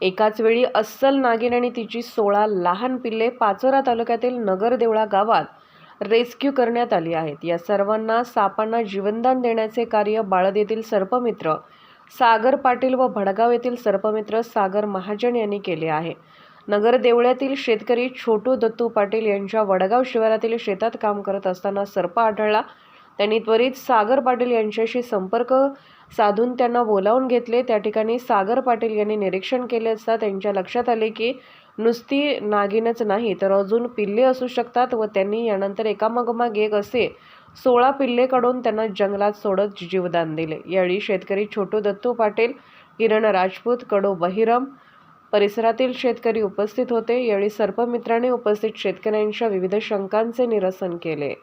एकाच वेळी अस्सल नागिन आणि तिची सोळा लहान पिल्ले पाचोरा तालुक्यातील नगरदेवळा गावात रेस्क्यू करण्यात आली आहेत. या सर्वांना सापांना जीवनदान देण्याचे कार्य बाळद येथील सर्पमित्र सागर पाटील व भडगाव येथील सर्पमित्र सागर महाजन यांनी केले आहे. नगर देवळ्यातील शेतकरी छोटू दत्तू पाटील यांच्या वडगाव शिवारातील शेतात काम करत असताना सर्प आढळला. त्यांनी त्वरित सागर पाटील यांच्याशी संपर्क साधून त्यांना बोलावून घेतले. त्या ठिकाणी सागर पाटील यांनी निरीक्षण केले असता त्यांच्या लक्षात आले की नुसती नागिनच नाही तर अजून पिल्ले असू शकतात व त्यांनी यानंतर एकामागोमाग एक असे सोळा पिल्ले काढून त्यांना जंगलात सोडत जीवदान दिले. यावेळी शेतकरी छोटू दत्तू पाटील किरण राजपूत कडो बहिरम परिसरातील शेतकरी उपस्थित होते. यावेळी सर्पमित्राने उपस्थित शेतकऱ्यांच्या विविध शंकांचे निरसन केले.